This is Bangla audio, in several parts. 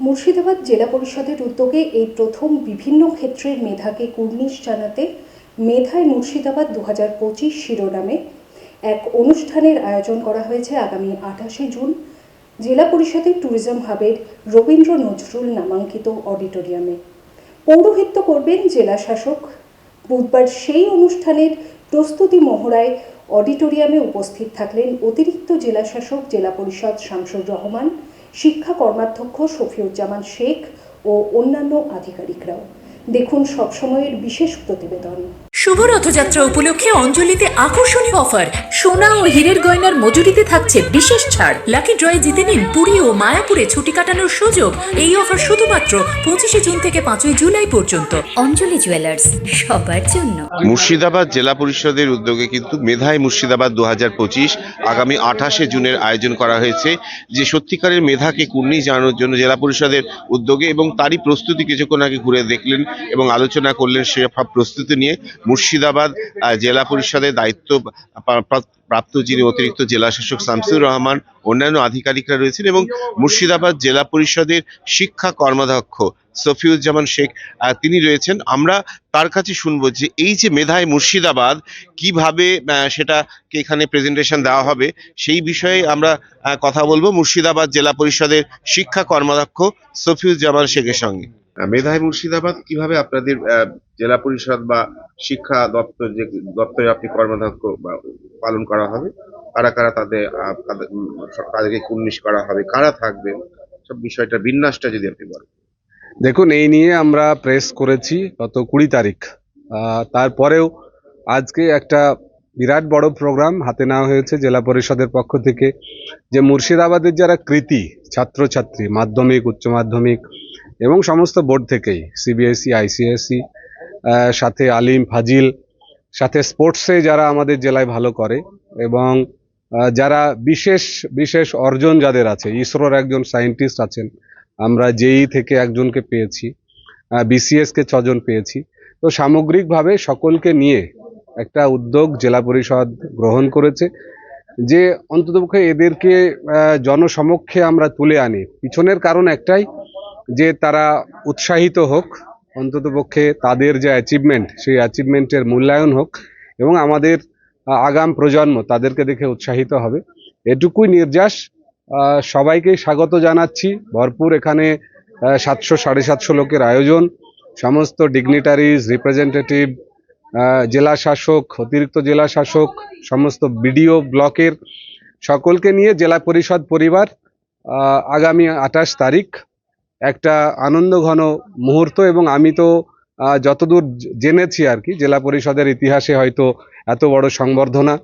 মুর্শিদাবাদ জেলা পরিষদের উদ্যোগে এই প্রথম বিভিন্ন ক্ষেত্রের মেধাকে কুর্নিশ জানাতে মেধায় মুর্শিদাবাদ দু হাজার পঁচিশ শিরোনামে এক অনুষ্ঠানের আয়োজন করা হয়েছে আগামী আঠাশে জুন। জেলা পরিষদের ট্যুরিজম হাবের রবীন্দ্র নজরুল নামাঙ্কিত অডিটোরিয়ামে। পৌরোহিত্য করবেন জেলা শাসক। বুধবার সেই অনুষ্ঠানের প্রস্তুতি মহড়ায় অডিটোরিয়ামে উপস্থিত থাকলেন অতিরিক্ত জেলা শাসক, জেলা পরিষদ শামসুর রহমান শিক্ষা কর্মাধ্যক্ষ শফিউজ্জামান শেখ ও অন্যান্য আধিকারিকরাও। দেখুন সবসময়ের বিশেষ প্রতিবেদন। শুভ রথযাত্রা উপলক্ষে অঞ্জলিতে আকর্ষণীয় অফার। সোনা ও হীরের গয়নার মজুরিতে থাকছে বিশেষ ছাড়। লাকি ড্রয়ে জিতে নিন পুরী ও মায়াপুরে ছুটি কাটানোর সুযোগ। এই অফার শুধুমাত্র পঁচিশে জুন থেকে পাঁচই জুলাই পর্যন্ত। অঞ্জলি জুয়েলার্স, সবার জন্য। মুর্শিদাবাদ জেলা পরিষদের উদ্যোগে কিন্তু মেধায় মুর্শিদাবাদ দু হাজার পঁচিশ আগামী আঠাশে জুনের আয়োজন করা হয়েছে, যে সত্যিকারের মেধাকে কুর্নি জানানোর জন্য জেলা পরিষদের উদ্যোগে এবং তারই প্রস্তুতি কিছুক্ষণ আগে ঘুরে দেখলেন এবং আলোচনা করলেন সে প্রস্তুতি নিয়ে। মুর্শিদাবাদ জেলা পরিষদের দায়িত্ব প্রাপ্ত যিনি অতিরিক্ত জেলা শাসক শামসুর রহমান, অন্যান্য আধিকারিকরা রয়েছেন এবং মুর্শিদাবাদ জেলা পরিষদের শিক্ষা কর্মাধ্যক্ষ সফিউজ্জামান শেখ তিনি রয়েছেন। আমরা তার কাছে শুনব যে এই যে মেধায় মুর্শিদাবাদ, কীভাবে সেটাকে এখানে প্রেজেন্টেশন দেওয়া হবে, সেই বিষয়ে আমরা কথা বলব মুর্শিদাবাদ জেলা পরিষদের শিক্ষা কর্মাধ্যক্ষ সফিউজ্জামান শেখের সঙ্গে। মেধায় মুর্শিদাবাদ, কীভাবে আপনাদের জেলা পরিষদ বা শিক্ষা দপ্তর যে দপ্তরে আপনি কর্মাধ্যক্ষ পালন করা হবে, কারা কারা তাদের তাদেরকে কুর্নিশ করা হবে, কারা থাকবেন, সব বিষয়টা বিন্যাসটা যদি আপনি বলেন। দেখুন, এই নিয়ে আমরা প্রেস করেছি গত কুড়ি তারিখ। তারপরেও আজকে একটা বিরাট বড় প্রোগ্রাম হাতে নেওয়া হয়েছে জেলা পরিষদের পক্ষ থেকে, যে মুর্শিদাবাদের যারা কৃতি, ছাত্রছাত্রী, মাধ্যমিক, উচ্চ মাধ্যমিক এবং সমস্ত বোর্ড থেকেই সিবিএসই আইসিএসই সাথে আলিম, ফাজিল, সাথে স্পোর্টসে যারা আমাদের জেলায় ভালো করে এবং যারা বিশেষ বিশেষ অর্জন যাদের আছে, ইসরোর একজন সায়েন্টিস্ট আছেন, আমরা জেই থেকে একজনকে পেয়েছি বিসিএসকে ছজন পেয়েছি, তো সামগ্রিকভাবে সকলকে নিয়ে একটা উদ্যোগ জেলা পরিষদ গ্রহণ করেছে, যে অন্ততপক্ষে এদেরকে জনসমক্ষে আমরা তুলে আনি। পিছনের কারণ একটাই যে তারা উৎসাহিত হোক অন্ততপক্ষে তাদের যে অ্যাচিভমেন্ট সেই অ্যাচিভমেন্টের মূল্যায়ন হোক এবং আমাদের আগাম প্রজন্ম তাদেরকে দেখে উৎসাহিত হবে। এটুকুই নির্যাস। সবাইকে স্বাগত জানাচ্ছি। ভরপুর এখানে সাতশো, সাড়ে সাতশো লোকের আয়োজন। সমস্ত ডিগনিটারিজ রিপ্রেজেন্টেটিভ জেলা শাসক, অতিরিক্ত জেলা শাসক, সমস্ত বিডিও ব্লকের সকলকে নিয়ে জেলা পরিষদ পরিবার আগামী আঠাশ তারিখ একটা আনন্দ ঘন মুহূর্ত এবং আমি তো যতদূর জেনেছি আর কি, জেলা পরিষদের ইতিহাসে হয়তো এত বড় সংবর্ধনা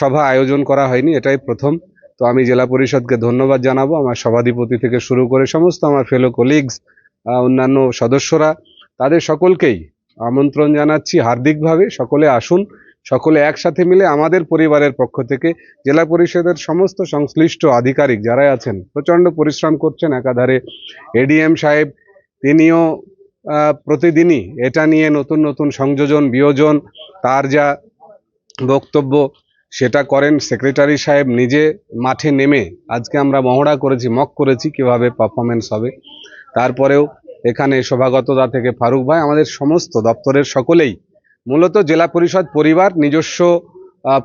সভা আয়োজন করা হয়নি, এটাই প্রথম। তো আমি জেলা পরিষদকে ধন্যবাদ জানাব, আমার সভাধিপতি থেকে শুরু করে সমস্ত আমার ফেলো কলিগস অন্যান্য সদস্যরা, তাদের সকলকেই আমন্ত্রণ জানাচ্ছি হার্দিকভাবে, সকলে আসুন। সকলে একসাথে মিলে আমাদের পরিবারের পক্ষ থেকে জেলা পরিষদের সমস্ত সংশ্লিষ্ট আধিকারিক যারা আছেন, প্রচণ্ড পরিশ্রম করছেন একাধারে এডিএম সাহেব, তিনিও প্রতিদিনই এটা নিয়ে নতুন নতুন সংযোজন, বিয়োজন, তার যা বক্তব্য সেটা করেন। সেক্রেটারি সাহেব নিজে মাঠে নেমে আজকে আমরা মহড়া করেছি, মক করেছি কীভাবে পারফরমেন্স হবে। তারপরেও এখানে শোভাগতদা থেকে ফারুক ভাই, আমাদের সমস্ত দপ্তরের সকলেই মূলত জেলা পরিষদ পরিবার, নিজস্ব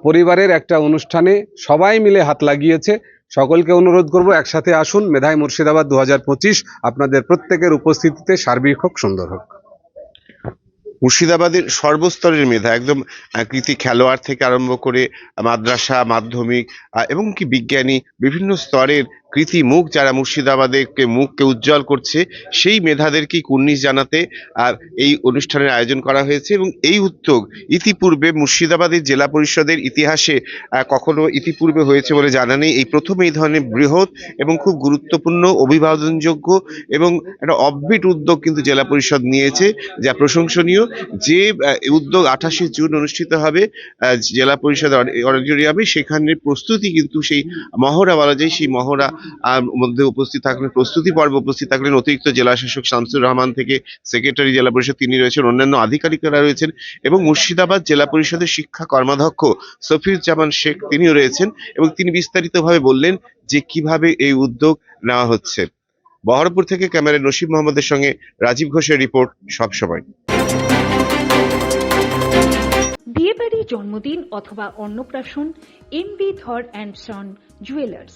পরিবারের একটা অনুষ্ঠানে সবাই মিলে হাত লাগিয়েছে। সকলকে অনুরোধ করব একসাথে আসুন। মেধাই মুর্শিদাবাদ দু হাজার পঁচিশ আপনাদের প্রত্যেকের উপস্থিতিতে সার্বিক হোক, সুন্দর হোক। মুর্শিদাবাদের সর্বস্তরের মেধা, একদম কৃতি খেলোয়াড় থেকে আরম্ভ করে মাদ্রাসা, মাধ্যমিক এবং কি বিজ্ঞানী, বিভিন্ন স্তরের কৃতি মুখ যারা মুর্শিদাবাদেরকে মুখকে উজ্জ্বল করছে, সেই মেধাদেরকেই কুর্নিশ জানাতে আর এই অনুষ্ঠানের আয়োজন করা হয়েছে এবং এই উদ্যোগ ইতিপূর্বে মুর্শিদাবাদের জেলা পরিষদের ইতিহাসে কখনো ইতিপূর্বে হয়েছে বলে জানা নেই। এই প্রথম এই ধরনের বৃহৎ এবং খুব গুরুত্বপূর্ণ, অভিবাদনযোগ্য এবং একটা অববিট উদ্যোগ কিন্তু জেলা পরিষদ নিয়েছে, যা প্রশংসনীয়। যে উদ্যোগ আঠাশে জুন অনুষ্ঠিত হবে জেলা পরিষদ অডিটোরিয়ামে সেখানে প্রস্তুতি কিন্তু সেই মহড়া বলা যায়, সেই মহড়া মধ্যে উপস্থিত থাকলেন, প্রস্তুতি পর্বে উপস্থিত থাকলেন অতিরিক্ত জেলাশাসক শামসুর রহমান থেকে সেক্রেটারি জেলা পরিষদ, তিনি রয়েছেন, অন্যান্য আধিকারিকরা রয়েছেন এবং মুর্শিদাবাদ জেলা পরিষদের শিক্ষা কর্মাধ্যক্ষ সফিউজ্জামান শেখ তিনিও রয়েছেন এবং তিনি বিস্তারিতভাবে বললেন যে কীভাবে এই উদ্যোগ নেওয়া হচ্ছে। বহরপুর থেকে ক্যামেরা নসিব মোহাম্মদের সঙ্গে রাজীব ঘোষের রিপোর্ট সবসময় বিয়েবাড়ি জন্মদিন অথবা অন্নপ্রাশন M B and son, jewellers.